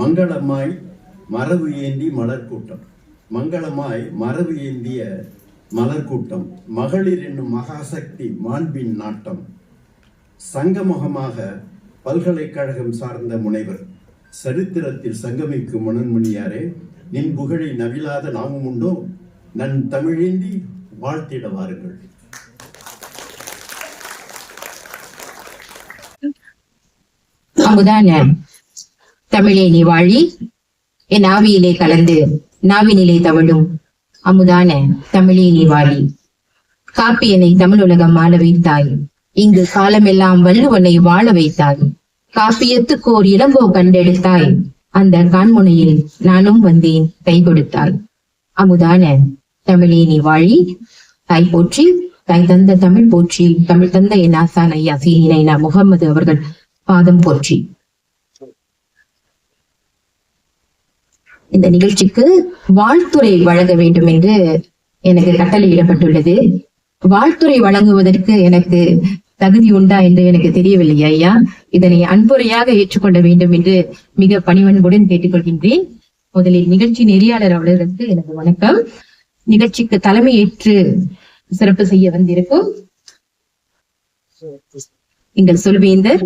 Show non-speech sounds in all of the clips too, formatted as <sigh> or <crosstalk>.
மங்களமாய் மரபு ஏந்தி மலர் கூட்டம் மங்களமாய் மரபு ஏந்திய மலர் கூட்டம் மகளிர் என்னும் மகாசக்தி மாண்பின் நாட்டம். சங்கமுகமாக பல்கலைக்கழகம் சார்ந்த முனைவர். சரித்திரத்தில் சங்கமிக்கும் மனன்மணியாரே நின் புகழை நவிலாத நாமும் உண்டோ? நன் தமிழேந்தி வாழ்த்திட வாருங்கள். அமுதான தமிழே நீ வாழி. என் ஆவியிலே கலந்து நாவினிலே தவழும். அமுதான தமிழே நீ வாழி. காப்பியனை தமிழ் உலகம் வாழ வைத்தாய். இங்கு காலமெல்லாம் வள்ளுவனை வாழ வைத்தாய். காப்பியத்துக்கு ஓர் இளங்கோ கண்டெடுத்தாய். அந்த கான்முனையில் நானும் வந்தேன் கை கொடுத்தாய். அமுதான தமிழே நீ வாழி. தாய் போற்றி தாய் தந்த தமிழ் போற்றி. தமிழ் தந்த என் ஆசான் ஐயா சீனா முகமது அவர்கள் பாதம் போற்றி. இந்த நிகழ்ச்சிக்கு வாழ்த்துறை வழங்க வேண்டும் என்று எனக்கு கட்டளையிடப்பட்டுள்ளது. வாழ்த்துறை வழங்குவதற்கு எனக்கு தகுதி உண்டா என்று எனக்கு தெரியவில்லை ஐயா. இதனை அன்புரையாக ஏற்றுக்கொள்ள வேண்டும் என்று மிக பணிவன்புடன் கேட்டுக்கொள்கின்றேன். முதலில் நிகழ்ச்சி நெறியாளர் அவர்களுக்கு எனக்கு வணக்கம். நிகழ்ச்சிக்கு தலைமை ஏற்று சிறப்பு செய்ய வந்திருக்கும் எங்கள் சொல்வேந்தர்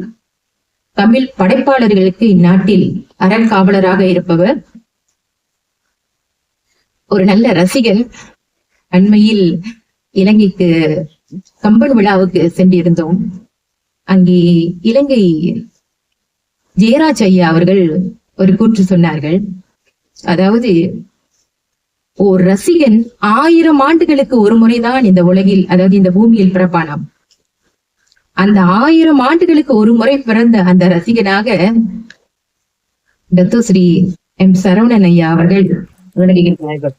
தமிழ் படைப்பாளர்களுக்கு இந்நாட்டில் அறங்காவலராக இருப்பவர் ஒரு நல்ல ரசிகன் அண்மையில் இலங்கைக்கு கம்பன் விழாவுக்கு சென்றிருந்தோம். அங்கே இலங்கை ஜெயராஜ் ஐயா அவர்கள் ஒரு கூற்று சொன்னார்கள். அதாவது ஓர் ரசிகன் ஆயிரம் ஆண்டுகளுக்கு ஒரு முறைதான் இந்த உலகில் அதாவது இந்த பூமியில் பிறப்பானாம். அந்த ஆயிரம் ஆண்டுகளுக்கு ஒரு முறை பிறந்த அந்த ரசிகனாக தத்துஸ்ரீ எம் சரவணன் ஐயா அவர்கள் விளங்குகின்றார்கள்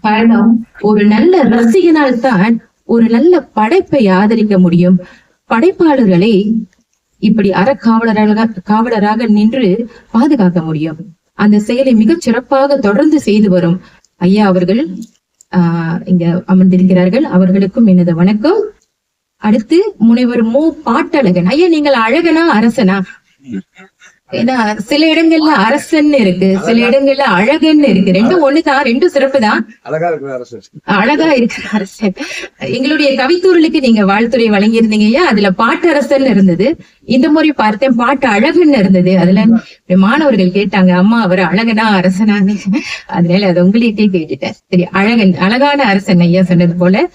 காரணம் ஒரு நல்ல ரசிகனால் தான் ஒரு நல்ல படைப்பை ஆதரிக்க முடியும். படைப்பாளர்களை இப்படி அறக்காவலராக காவலராக நின்று பாதுகாக்க முடியும். அந்த செயலை மிகச் சிறப்பாக தொடர்ந்து செய்து வரும். ஐயா அவர்கள் ஆஹ் இங்க அமர்ந்திருக்கிறார்கள். அவர்களுக்கும் எனது வணக்கம். அடுத்து முனைவர் மு. பாட்டழகன். ஐயா நீங்கள் அழகனா அரசனா? ஏன்னா சில இடங்கள்ல அரசன் இருக்கு சில இடங்கள்ல அழகன்னு இருக்கு. ரெண்டும் ஒண்ணுதான் ரெண்டும் சிறப்பு தான். அழகா இருக்கிற அரசு. அழகா இருக்கிற அரசன் எங்களுடைய கவித்தூரலுக்கு நீங்க வாழ்த்துறை வழங்கியிருந்தீங்க ஐயா அதுல பாட்டு அரசன் இருந்தது. இந்த முறை பார்த்தேன் பாட்டு அழகன்னு இருந்தது. அதுல மாணவர்கள் கேட்டாங்க அம்மா அவர் அழகனா அரசனான்னு. அதனால அது உங்கள்கிட்டயே கேட்டுட்டேன். சரி அழகன் அழகான அரசன் ஐயா சொன்னது போல.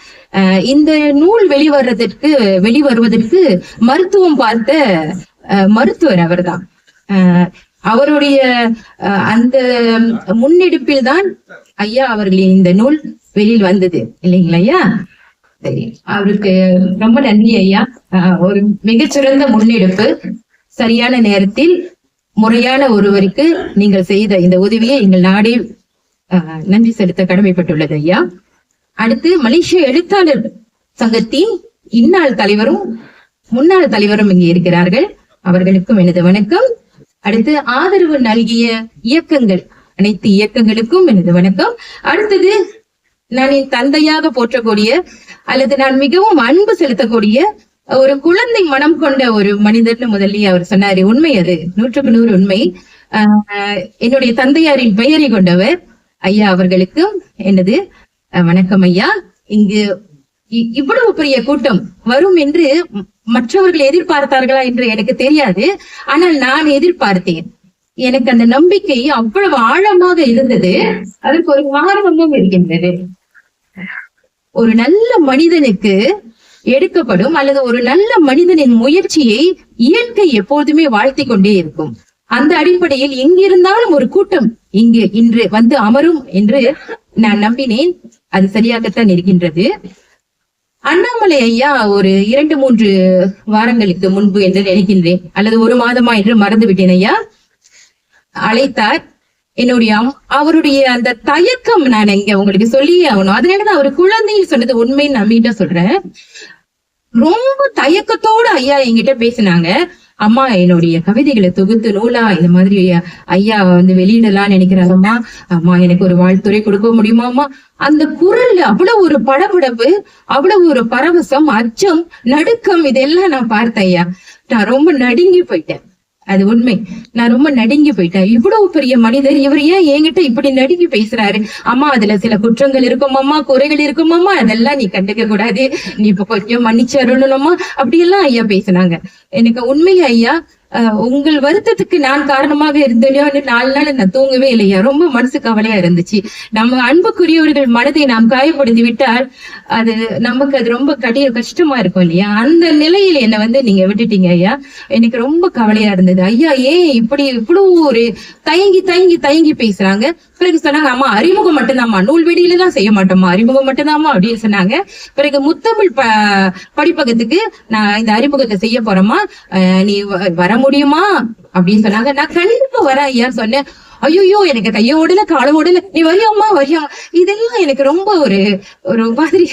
இந்த நூல் வெளிவர்றதற்கு வெளிவருவதற்கு மருத்துவம் பார்த்த மருத்துவர் அவர்தான். அவருடைய அஹ், அந்த முன்னெடுப்பில் தான் ஐயா அவர்களின் இந்த நூல் வெளியில் வந்தது. இல்லைங்களா ஐயா? சரி அவருக்கு ரொம்ப நன்றி ஐயா. ஒரு மிகச்சிறந்த முன்னெடுப்பு. சரியான நேரத்தில் முறையான ஒருவருக்கு நீங்கள் செய்த இந்த உதவியை எங்கள் நாடே நன்றி செலுத்த கடமைப்பட்டுள்ளது ஐயா. அடுத்து மலேசிய எழுத்தாளர் சங்கத்தின் இந்நாள் தலைவரும் முன்னாள் தலைவரும் இங்கே இருக்கிறார்கள். அவர்களுக்கும் எனது வணக்கம். அடுத்து ஆதரவு நல்கிய இயக்கங்கள். அனைத்து இயக்கங்களுக்கும் எனது வணக்கம். அடுத்தது நான் என் தந்தையாக போற்றக்கூடிய அல்லது நான் மிகவும் அன்பு செலுத்தக்கூடிய ஒரு குழந்தை மனம் கொண்ட ஒரு மனிதர்னு முதல்லயே அவர் சொன்னாரு. உண்மை அது. நூற்றுக்கு நூறு உண்மை. ஆஹ் என்னுடைய தந்தையாரின் பெயரை கொண்டவர் ஐயா அவர்களுக்கும் எனது வணக்கம் ஐயா. இங்கு இ- இவ்வளவு பெரிய கூட்டம் வரும் என்று மற்றவர்கள் எதிர்பார்த்தார்களா என்று எனக்கு தெரியாது. ஆனால் நான் எதிர்பார்த்தேன். எனக்கு அந்த நம்பிக்கை அவ்வளவு ஆழமாக இருந்தது. அதற்கு ஒரு காரணமும் இருக்கின்றது. ஒரு நல்ல மனிதனுக்கு எடுக்கப்படும் அல்லது ஒரு நல்ல மனிதனின் முயற்சியை இயற்கை எப்போதுமே வாழ்த்தி கொண்டே இருக்கும். அந்த அடிப்படையில் எங்கிருந்தாலும் ஒரு கூட்டம் இங்கு இன்று வந்து அமரும் என்று நான் நம்பினேன். அது சரியாகத்தான் இருக்கின்றது. அண்ணாமலை ஐயா ஒரு இரண்டு மூன்று வாரங்களுக்கு முன்பு என்று நினைக்கின்றேன். அல்லது ஒரு மாதமா என்று மறந்து விட்டேன் ஐயா. அழைத்தார். என்னுடைய அவருடைய அந்த தயக்கம் நான் இங்க உங்களுக்கு சொல்லியே ஆகணும். அதனாலதான் அவர் குழந்தைன்னு சொன்னது உண்மைன்னு நம்பிட்டு சொல்றேன். ரொம்ப தயக்கத்தோட ஐயா என்கிட்ட பேசினாங்க. அம்மா என்னுடைய கவிதைகளை தொகுத்து நூலா இந்த மாதிரி ஐயா வந்து வெளியிடலாம் நினைக்கிறாங்கம்மா அம்மா எனக்கு ஒரு வாழ்த்துறை கொடுக்க முடியுமாம்மா அந்த குரல்ல அவ்வளவு ஒரு படபடப்பு அவ்வளவு ஒரு பரவசம் அச்சம் நடுக்கம் இதெல்லாம் நான் பார்த்தேன் ஐயா. நான் ரொம்ப நடுங்கி போயிட்டேன். அது உண்மை. நான் ரொம்ப நடுங்கி போயிட்டேன். இவ்வளவு பெரிய மனிதர் இவர் ஏன் என்கிட்ட இப்படி நடுங்கி பேசுறாரு? அம்மா அதுல சில குற்றங்கள் இருக்கும் அம்மா குறைகள் இருக்கும் அம்மா அதெல்லாம் நீ கண்டுக்க கூடாது. நீ இப்ப கொஞ்சம் மன்னிச்சு அருளணுமா அப்படியெல்லாம் ஐயா பேசினாங்க. எனக்கு உண்மையிலே ஐயா உங்கள் வருத்தத்துக்கு நான் காரணமாக இருந்தேனோன்னு நாலு நாள் நான் தூங்கவே இல்லையா? ரொம்ப மனசு கவலையா இருந்துச்சு. நம்ம அன்புக்குரியவர்கள் மனதை நாம் காயப்படுத்தி விட்டால் அது நமக்கு அது ரொம்ப கடின கஷ்டமா இருக்கும் இல்லையா? அந்த நிலையில என்னை வந்து நீங்க விட்டுட்டீங்க ஐயா. எனக்கு ரொம்ப கவலையா இருந்தது. ஐயா ஏன் இப்படி இவ்வளவு ஒரு தயங்கி தயங்கி தயங்கி பேசுறாங்க? பிறகு சொன்னாங்க அம்மா அறிமுகம் மட்டும்தாம்மா. நூல் வெடியிலதான் செய்ய மாட்டோம்மா. அறிமுகம் மட்டும்தாம்மா அப்படின்னு சொன்னாங்க. பிறகு முத்தமிழ் ப படிப்பகத்துக்கு நான் இந்த அறிமுகத்தை செய்ய போறேம்மா. நீ வ- வர முடியுமா? அப்படின்னு சொன்னாங்க. நான் கண்டிப்பா வரேன் ஐயா சொன்னேன். ஐயோ எனக்கு கைய ஓடல கால ஓடல நீ வரியாமா வரியா? இதெல்லாம் எனக்கு ரொம்ப ஒரு ஒரு மாதிரி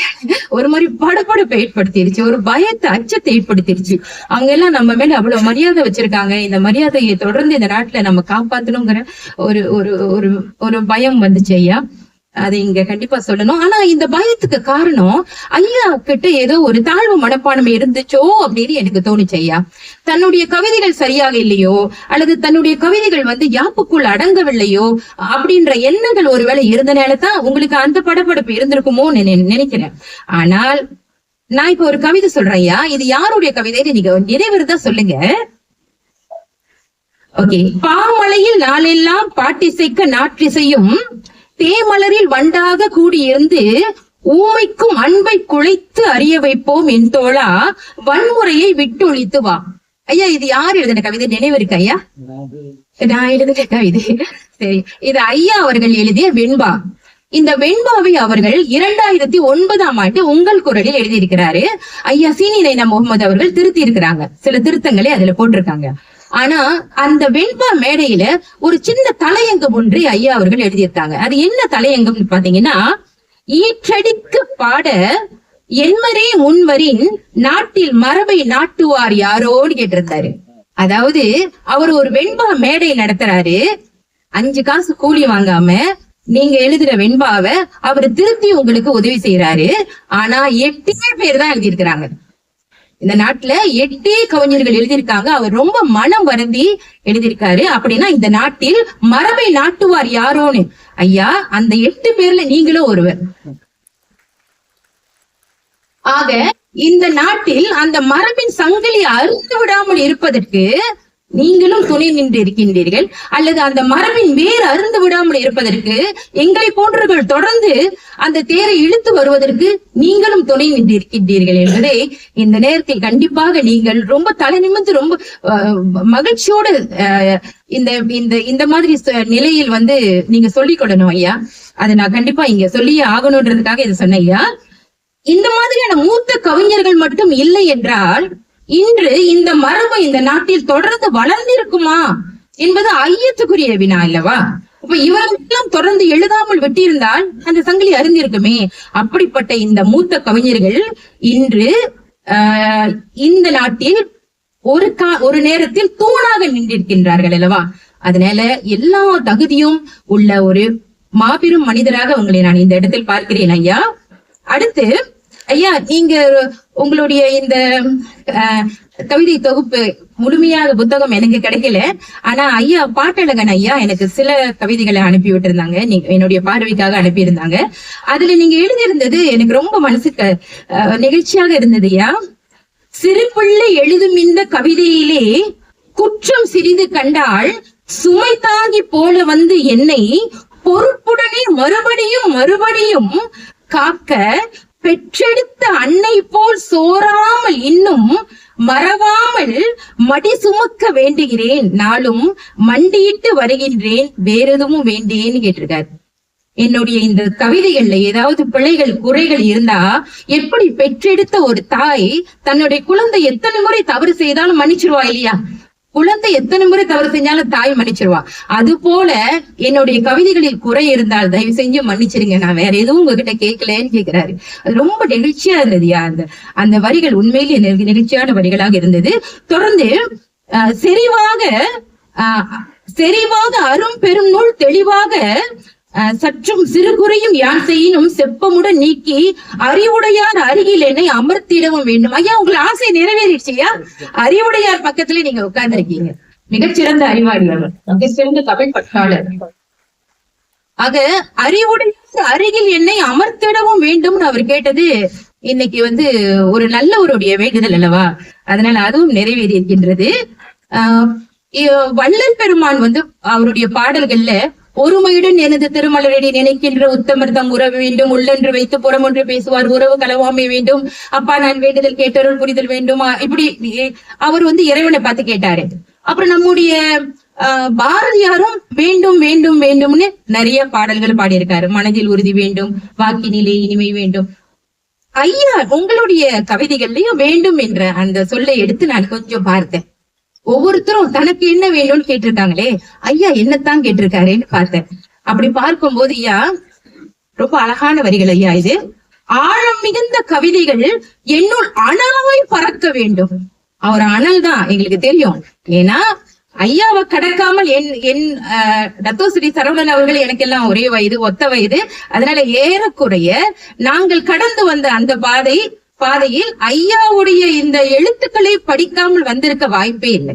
ஒரு மாதிரி படப்படப்பை ஏற்படுத்திருச்சு ஒரு பயத்தை அச்சத்தை ஏற்படுத்திருச்சு அங்கெல்லாம் நம்ம மேல அவ்வளவு மரியாதை வச்சிருக்காங்க. இந்த மரியாதையை தொடர்ந்து இந்த நாட்டுல நம்ம காப்பாத்தணுங்கிற ஒரு ஒரு ஒரு ஒரு பயம் வந்துச்சு ஐயா. அதை இங்க கண்டிப்பா சொல்லணும். ஆனா இந்த பயத்துக்கு காரணம் ஐயா கிட்ட ஏதோ ஒரு தாழ்வு மனப்பான்மை இருந்துச்சோ அப்படின்னு எனக்கு தோணுச்சு ஐயா. தன்னுடைய கவிதைகள் சரியாக இல்லையோ அல்லது தன்னுடைய கவிதைகள் வந்து யாப்புக்குள் அடங்கவில்லையோ அப்படின்ற எண்ணங்கள் ஒருவேளை இருந்தனால தான் உங்களுக்கு அந்த படப்படப்பு இருந்திருக்குமோ நினைக்கிறேன். ஆனால் நான் இப்ப ஒரு கவிதை சொல்றேன் ஐயா. இது யாருடைய கவிதைன்னு நீங்க நிறைவேறதா சொல்லுங்க. ஓகே. பாமலையில் நாளெல்லாம் பாட்டிசைக்க நாட்டிசையும் தேமலரில் வண்டாக கூடியிருந்து ஊமைக்கும் அன்பை குழைத்து அறிய வைப்போம் என் தோழா வன்முறையை விட்டு வா. ஐயா இது யார் எழுதின கவிதை? நினைவு இருக்கு ஐயா? நான் எழுதின கவிதை. சரி இது ஐயா அவர்கள் எழுதிய வெண்பா. இந்த வெண்பாவை அவர்கள் இரண்டாயிரத்தி ஒன்பதாம் ஆண்டு உங்கள் குரலில் எழுதியிருக்கிறாரு. ஐயா சீனி நைனா முகமது அவர்கள் திருத்தி இருக்கிறாங்க சில திருத்தங்களை அதுல போட்டிருக்காங்க. ஆனா அந்த வெண்பா மேடையில ஒரு சின்ன தலையங்கம் ஒன்று ஐயா அவர்கள் எழுதியிருக்காங்க. அது என்ன தலையங்கம்னு பாத்தீங்கன்னா ஈற்றடிக்கு பாட என்மரே முன்வரின் நாட்டில் மரபை நாட்டுவார் யாரோன்னு கேட்டிருந்தாரு. அதாவது அவர் ஒரு வெண்பா மேடை நடத்துறாரு. அஞ்சு காசு கூலி வாங்காம நீங்க எழுதுற வெண்பாவை அவர் திருத்தி உங்களுக்கு உதவி செய்யறாரு ஆனா எட்டு பேர் தான் எழுதியிருக்கிறாங்க. இந்த நாட்டுல எட்டே கவிஞர்கள் எழுதியிருக்காங்க. அவர் ரொம்ப மனம் வருந்தி எழுதியிருக்காரு. அப்படின்னா இந்த நாட்டில் மரபை நாட்டுவார் யாரோன்னு? ஐயா அந்த எட்டு பேர்ல நீங்களும் ஒருவர். ஆக இந்த நாட்டில் அந்த மரபின் சங்கிலி அறுத்து விடாமல் இருப்பதற்கு நீங்களும் துணை நின்று இருக்கின்றீர்கள் அல்லது அந்த மரபின் வேர் அருந்து விடாமல் இருப்பதற்கு எங்களை போன்றவர்கள் தொடர்ந்து அந்த தேரை இழுத்து வருவதற்கு நீங்களும் துணை நின்று இருக்கின்றீர்கள் என்பதை இந்த நேரத்தில் கண்டிப்பாக நீங்கள் ரொம்ப தலை நிமிந்து ரொம்ப அஹ், மகிழ்ச்சியோடு அஹ், இந்த இந்த இந்த மாதிரி நிலையில் வந்து நீங்க சொல்லிக்கொள்ளணும் ஐயா. அதை நான் கண்டிப்பா இங்க சொல்லியே ஆகணும்ன்றதுக்காக இதை சொன்னேன் ஐயா. இந்த மாதிரியான மூத்த கவிஞர்கள் மட்டும் இல்லை என்றால் இன்று இந்த மரபு இந்த நாட்டில் தொடர்ந்து வளர்ந்திருக்குமா என்பது ஐயத்துக்குரிய வினா அல்லவா? இப்ப இவரெல்லாம் தொடர்ந்து எழுதாமல் வெட்டியிருந்தால் அந்த சங்கிலி அறிந்திருக்குமே அப்படிப்பட்ட இந்த மூத்த கவிஞர்கள் இன்று ஆஹ், இந்த நாட்டில் ஒரு கா ஒரு நேரத்தில் தூணாக நின்றிருக்கின்றார்கள் அல்லவா? அதனால எல்லா தகுதியும் உள்ள ஒரு மாபெரும் மனிதராக உங்களை நான் இந்த இடத்தில் பார்க்கிறேன் ஐயா. அடுத்து ஐயா நீங்க உங்களுடைய இந்த கவிதை தொகுப்பு முழுமையாக புத்தகம் எனக்கு கிடைக்கல. ஆனா ஐயா பாட்டழகன் ஐயா எனக்கு சில கவிதைகளை அனுப்பி விட்டிருந்தாங்க. நீங்க என்னுடைய பார்வைக்காக அனுப்பியிருந்தாங்க. அதுல நீங்க எழுதியிருந்தது எனக்கு ரொம்ப மனசுக்கு நிகழ்ச்சியாக நெகிழ்ச்சியாக இருந்தது ஐயா. சிறு பிள்ளை எழுதும் இந்த கவிதையிலே குற்றம் சிறிது கண்டால் சுமை தாங்கி போல வந்து என்னை பொறுப்புடனே மறுபடியும் மறுபடியும் காக்க பெற்றெடுத்த அன்னை போல் சோராமல் இன்னும் மறவாமல் மடி சுமக்க வேண்டுகிறேன். நாளும் மண்டியிட்டு வருகின்றேன். வேறெதுவும் வேண்டேன்னு கேட்டிருக்காரு. என்னுடைய இந்த கவிதைகள்ல ஏதாவது பிழைகள் குறைகள் இருந்தா எப்படி பெற்றெடுத்த ஒரு தாய் தன்னுடைய குழந்தை எத்தனை முறை தவறு செய்தாலும் மன்னிச்சிருவா இல்லையா? குழந்தை எத்தனை முறை தவறு செஞ்சாலும் தாய் மன்னிச்சிருவா. அது போல என்னுடைய கவிதைகளில் குறை இருந்தால் தயவு செஞ்சு மன்னிச்சிருங்க. நான் வேற எதுவும் உங்ககிட்ட கேட்கலன்னு கேக்குறாரு. அது ரொம்ப நெகிழ்ச்சியா இருந்தது அந்த அந்த வரிகள் உண்மையிலேயே நெகிழ்ச்சியான வரிகளாக இருந்தது. தொடர்ந்து செறிவாக செறிவாக அரும் பெரும் நூல் தெளிவாக சற்றும் சிறு குறையும் யான் செய்யினும் செப்பமுடன் நீக்கி அறிவுடையார் அருகில் என்னை அமர்த்திடவும் வேண்டும். ஐயா உங்களை ஆசை நிறைவேறிடுச்சியா அறிவுடையார் பக்கத்துல நீங்க உட்கார்ந்திருக்கீங்க. மிகச்சிறந்த அறிவாளி சிறந்த தமிழ் ஆக அறிவுடைய அருகில் என்னை அமர்த்திடவும் வேண்டும்னு அவர் கேட்டது இன்னைக்கு வந்து ஒரு நல்ல ஒருடைய வேண்டுதல் அல்லவா? அதனால அதுவும் நிறைவேறி இருக்கின்றது ஆஹ் வள்ளல் பெருமான் வந்து அவருடைய பாடல்கள்ல ஒருமையுடன் எனது திருமலரடி நினைக்கின்ற உத்தமர் தம் உறவு வேண்டும். உள்ளென்று வைத்து புறம் ஒன்று பேசுவார். உறவு கலவாமை வேண்டும். அப்பா நான் வேண்டுதல் கேட்டருள் புரிதல் வேண்டுமா? இப்படி அவர் வந்து இறைவனை பார்த்து கேட்டாரு. அப்புறம் நம்முடைய ஆஹ், பாரதியாரும் வேண்டும் வேண்டும் வேண்டும்னு நிறைய பாடல்கள் பாடியிருக்காரு. மனதில் உறுதி வேண்டும் வாக்கினிலே இனிமை வேண்டும். ஐயா உங்களுடைய கவிதைகள்லயும் வேண்டும் என்ற அந்த சொல்லை எடுத்து நான் கொஞ்சம் பார்த்தேன். ஒவ்வொருத்தரும் தனக்கு என்ன வேணும்னு கேட்டிருக்காங்களே? ஐயா என்னத்தான் கேட்டிருக்காருன்னு பார்த்தேன். அப்படி பார்க்கும்போது ஐயா ரொம்ப அழகான வரிகள் ஐயா இது. ஆழம் மிகுந்த கவிதைகள் என்னுள் அனலாய் பறக்க வேண்டும். அவர் அனல் தான் எங்களுக்கு தெரியும். ஏன்னா ஐயாவை கடக்காமல் என் என் ஆஹ், தத்தோஸ்ரீ சரவணன் அவர்கள் எனக்கெல்லாம் ஒரே வயது ஒத்த வயது. அதனால ஏறக்குறைய நாங்கள் கடந்து வந்த அந்த பாதை பாதையில் ஐயாவுடைய இந்த எழுத்துக்களை படிக்காமல் வந்திருக்க வாய்ப்பே இல்லை.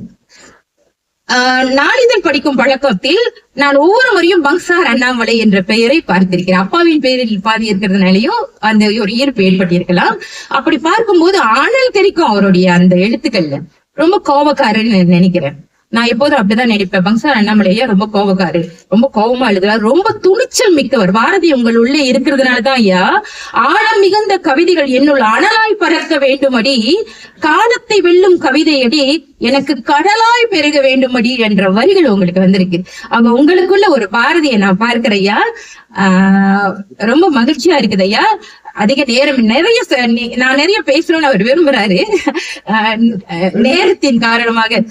ஆஹ் நாளிதழ் படிக்கும் பழக்கத்தில் நான் ஒவ்வொரு முறையும் பங்சார் அண்ணாமலை என்ற பெயரை பார்த்திருக்கிறேன். அப்பாவின் பெயரில் பாதி இருக்கிறதுனாலயும் அந்த ஒரு ஈர்ப்பு ஏற்பட்டிருக்கலாம். அப்படி பார்க்கும்போது ஆணல் தெரிக்கும் அவருடைய அந்த எழுத்துக்கள்ல ரொம்ப கோபக்காரன்னு நினைக்கிறேன். நான் எப்போதும் அப்படிதான் நினைப்பேன். பங்சார் அண்ணாமலையா ரொம்ப கோபக்காரு? ரொம்ப கோபமா எழுதுறாரு. ரொம்ப துணிச்சல் மிக்கவர். பாரதி உங்கள் உள்ளே இருக்கிறதுனாலதான் ஐயா. ஆழம் மிகுந்த கவிதைகள் என்னுள் அனலாய் பறக்க வேண்டுமடி. காலத்தை வெல்லும் கவிதையடி எனக்கு கடலாய் பெருக வேண்டுமடி என்ற வரிகள் உங்களுக்கு வந்திருக்கு. அவங்க உங்களுக்குள்ள ஒரு பாரதியை நான் பார்க்கிறையா ஆஹ் ரொம்ப மகிழ்ச்சியா இருக்குது ஐயா. அதிக நேரம் நிறைய நான் நிறைய பேசணும்னு அவர் விரும்புறாரு <laughs> நேரத்தின் காரணமாக.